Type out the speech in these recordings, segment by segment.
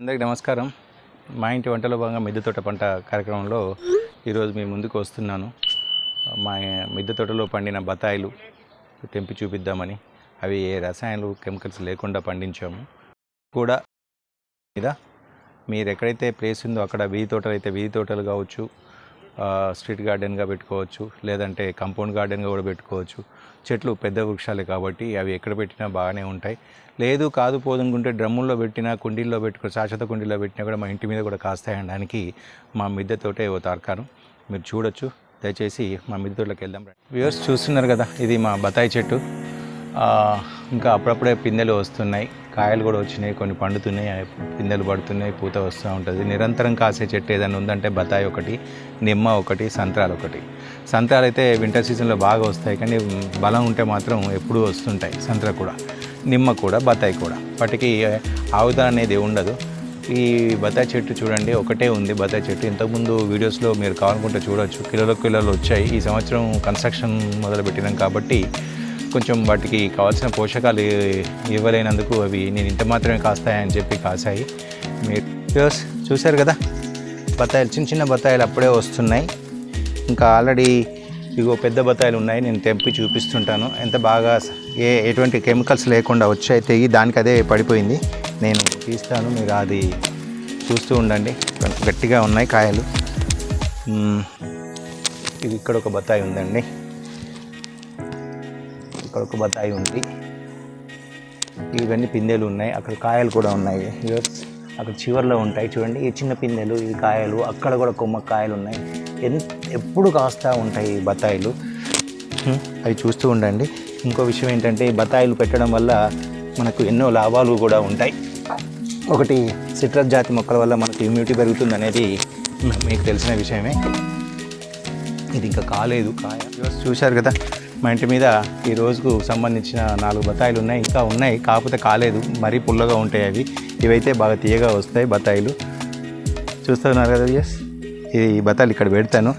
అందరికి నమస్కారం. మా ఇంటి వంటలో భాగంగా మిద్దె తోట పంట కార్యక్రమంలో ఈరోజు మీ ముందుకు వస్తున్నాను. మా మిద్దె తోటలో పండిన బత్తాయిలు తెంపి చూపిద్దామని అవి ఏ రసాయనాలు కెమికల్స్ లేకుండా పండించాము. కూడా మీద మీరు ఎక్కడైతే ప్లేస్ ఉందో అక్కడ వీధి తోటలు అయితే వీధి తోటలు కావచ్చు స్ట్రీట్ గార్డెన్గా పెట్టుకోవచ్చు లేదంటే కంపౌండ్ గార్డెన్గా కూడా పెట్టుకోవచ్చు. చెట్లు పెద్ద వృక్షాలే కాబట్టి అవి ఎక్కడ పెట్టినా బాగానే ఉంటాయి. లేదు కాదు పోదనుకుంటే డ్రమ్ముల్లో పెట్టినా కుండీల్లో పెట్టుకో శాశ్వత కుండీలో పెట్టినా కూడా మా ఇంటి మీద కూడా కాస్తాయి అనడానికి మా మిద్దెతోటే ఓ తార్కాను. మీరు చూడొచ్చు. దయచేసి మా మిద్దె తోటలోకి వెళ్దాం వ్యూవర్స్ చూస్తున్నారు కదా ఇది మా బత్తాయి చెట్టు. ఇంకా అప్పుడప్పుడే పిందెలు వస్తున్నాయి. కాయలు కూడా వచ్చినాయి కొన్ని పండుతున్నాయి పిందెలు పడుతున్నాయి పూత వస్తూ ఉంటుంది. నిరంతరం కాసే చెట్టు ఏదైనా ఉందంటే బత్తాయి ఒకటి నిమ్మ ఒకటి సంత్రాలు ఒకటి. సంత్రాలు అయితే వింటర్ సీజన్లో బాగా వస్తాయి కానీ బలం ఉంటే మాత్రం ఎప్పుడూ వస్తుంటాయి సంత్ర కూడా. నిమ్మ కూడా బత్తాయి కూడా. వాటికి ఆవుదా అనేది ఉండదు. ఈ బత్తాయి చెట్టు చూడండి ఒకటే ఉంది బత్తాయి చెట్టు. ఇంతకుముందు వీడియోస్లో మీరు కావాలనుకుంటే చూడొచ్చు. కిలోల కిలోలు వచ్చాయి. ఈ సంవత్సరం కన్స్ట్రక్షన్ మొదలుపెట్టినాం కాబట్టి కొంచెం వాటికి కావాల్సిన పోషకాలు ఇవ్వలేనందుకు అవి నేను ఇంత మాత్రమే కాస్తాయని చెప్పి కాసాయి మీరు చూశారు కదా? బత్తాయిలు చిన్న చిన్న బత్తాయిలు అప్పుడే వస్తున్నాయి. ఇంకా ఆల్రెడీ ఇగో పెద్ద బత్తాయిలు ఉన్నాయి నేను తెంపి చూపిస్తుంటాను. ఎంత బాగా ఏ ఎటువంటి కెమికల్స్ లేకుండా వచ్చాయి తెగి దానికి అదే పడిపోయింది. నేను తీస్తాను మీరు అది చూస్తూ ఉండండి. గట్టిగా ఉన్నాయి కాయలు. ఇది ఇక్కడ ఒక బత్తాయి ఉందండి. అక్కడ ఒక బత్తాయి ఉంది. ఇవన్నీ పిందెలు ఉన్నాయి. అక్కడ కాయలు కూడా ఉన్నాయి. ఇగో అక్కడ చివర్లో ఉంటాయి. చూడండి ఈ చిన్న పిందెలు ఈ కాయలు అక్కడ కూడా కొమ్మ కాయలు ఉన్నాయి. ఎన్ ఎప్పుడు కాస్తూ ఉంటాయి ఈ బత్తాయిలు? అవి చూస్తూ ఉండండి. ఇంకో విషయం ఏంటంటే ఈ బత్తాయిలు పెట్టడం వల్ల మనకు ఎన్నో లాభాలు కూడా ఉంటాయి. ఒకటి సిట్రస్ జాతి మొక్కల వల్ల మనకు ఇమ్యూనిటీ పెరుగుతుంది అనేది మీకు తెలిసిన విషయమే. ఇది ఇంకా కాలేదు కాయ. చూశారు కదా? మా ఇంటి మీద ఈ రోజుకు సంబంధించిన నాలుగు బత్తాయిలు ఉన్నాయి. ఇంకా ఉన్నాయి. కాకపోతే కాలేదు. మరీ పుల్లగా ఉంటాయి అవి. ఇవైతే బాగా తీయగా వస్తాయి బత్తాయిలు. చూస్తున్నారు కదా ఎస్ ఇది ఈ బత్తాయిలు ఇక్కడ పెడతాను.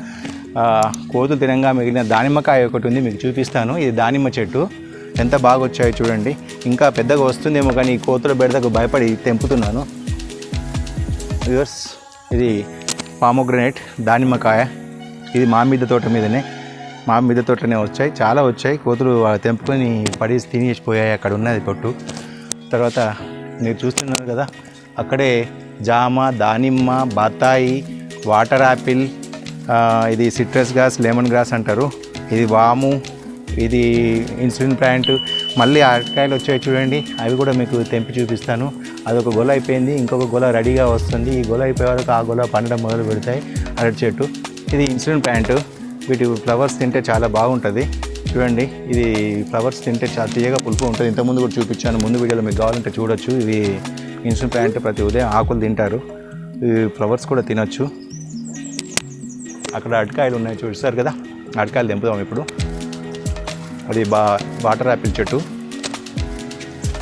కోతులు తినంగా మిగిలిన దానిమ్మకాయ ఒకటి ఉంది. మీకు చూపిస్తాను. ఇది దానిమ్మ చెట్టు. ఎంత బాగా వచ్చాయో చూడండి. ఇంకా పెద్దగా వస్తుందేమో కానీ ఈ కోతుల బెడదకు భయపడి తెంపుతున్నాను. వ్యూవర్స్ ఇది పామోగ్రనేట్ దానిమ్మకాయ. ఇది మామిడి తోట మీదనే. మామిడి తోటనే వచ్చాయి. చాలా వచ్చాయి. కోతులు తెంపుకొని పడి తినేసిపోయాయి అక్కడ ఉన్నది పొట్టు. తర్వాత మీరు చూస్తున్నారు కదా అక్కడే జామ దానిమ్మ బత్తాయి వాటర్ యాపిల్ ఇది సిట్రస్ గ్రాస్ లెమన్ గ్రాస్ అంటారు. ఇది వాము ఇది ఇన్సులిన్ ప్లాంట్. మళ్ళీ అరటికాయలు వచ్చాయి చూడండి. అవి కూడా మీకు తెంపి చూపిస్తాను. అదొక గొల అయిపోయింది. ఇంకొక గొల రెడీగా వస్తుంది. ఈ గొల అయిపోయే వరకు ఆ గొల పండడం మొదలు పెడతాయి. అరటి చెట్టు. ఇది ఇన్సులిన్ ప్లాంట్. వీటి ఫ్లవర్స్ తింటే చాలా బాగుంటుంది. చూడండి ఇది ఫ్లవర్స్ తింటే చాలా తీయగా పులుపు ఉంటుంది. ఇంతకుముందు కూడా చూపించాను. ముందు వీడియోలో మీకు కావాలంటే చూడొచ్చు. ఇవి ఇన్సులిన్ ప్లాంట్ ప్రతి ఉదయం ఆకులు తింటారు. ఈ ఫ్లవర్స్ కూడా తినొచ్చు. అక్కడ అరటికాయలు ఉన్నాయి చూస్తారు కదా? అరటికాయలు తెంపుదాం ఇప్పుడు. అది బా వాటర్ యాపిల్ చెట్టు.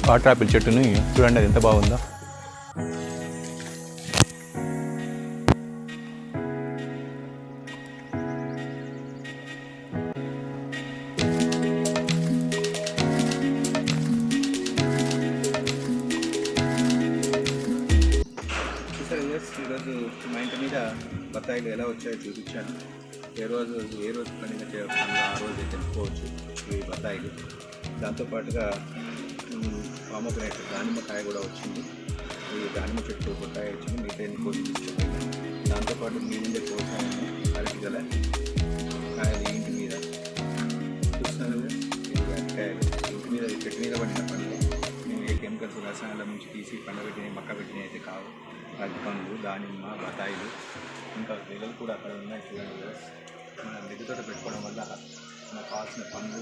వాటర్ యాపిల్ చెట్టుని చూడండి అది ఎంత బాగుందో. బత్తాయిలు ఎలా వచ్చాయో చూపించాను. ఏ రోజు ఏ రోజు పండిన చేయకుండా ఆ రోజు తెలుసుకోవచ్చు ఈ బత్తాయిలు. దాంతోపాటుగా పామోగ్రానైట్ దానిమ్మకాయ కూడా వచ్చింది. ఈ దానిమ్మ చెట్టు ఒక వచ్చింది మిగతా కోసి దాంతోపాటు మీ ముందే కోసాను అరటి గల కాయలు ఇంటి మీద. చూస్తాను అరటికాయలు ఇంటి మీద చెట్టు మీద పడిన ఏ రసాయనాల నుంచి తీసి పండబెట్టినవి మక్క పెట్టినవి అయితే కావు. అది పండ్లు దానిమ్మ బత్తాయిలు ఇంకా వెలలు కూడా అక్కడ ఉన్నాయి చూడండి మనం మిద్దె పెట్టుకోవడం వల్ల మనకు కావాల్సిన పండ్లు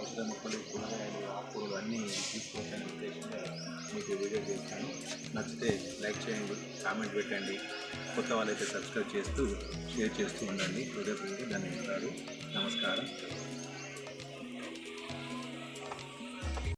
ఔషధ మొక్కలు కూరగాయలు ఆకుకూరలు అన్నీ తీసుకోవచ్చని ఉద్దేశంగా మీకు వీడియో చేస్తాను. నచ్చితే లైక్ చేయండి కామెంట్ పెట్టండి. కొత్త వాళ్ళైతే సబ్స్క్రైబ్ చేస్తూ షేర్ చేస్తూ ఉండండి. హృదయపూర్వక ధన్యవాదాలు. నమస్కారం.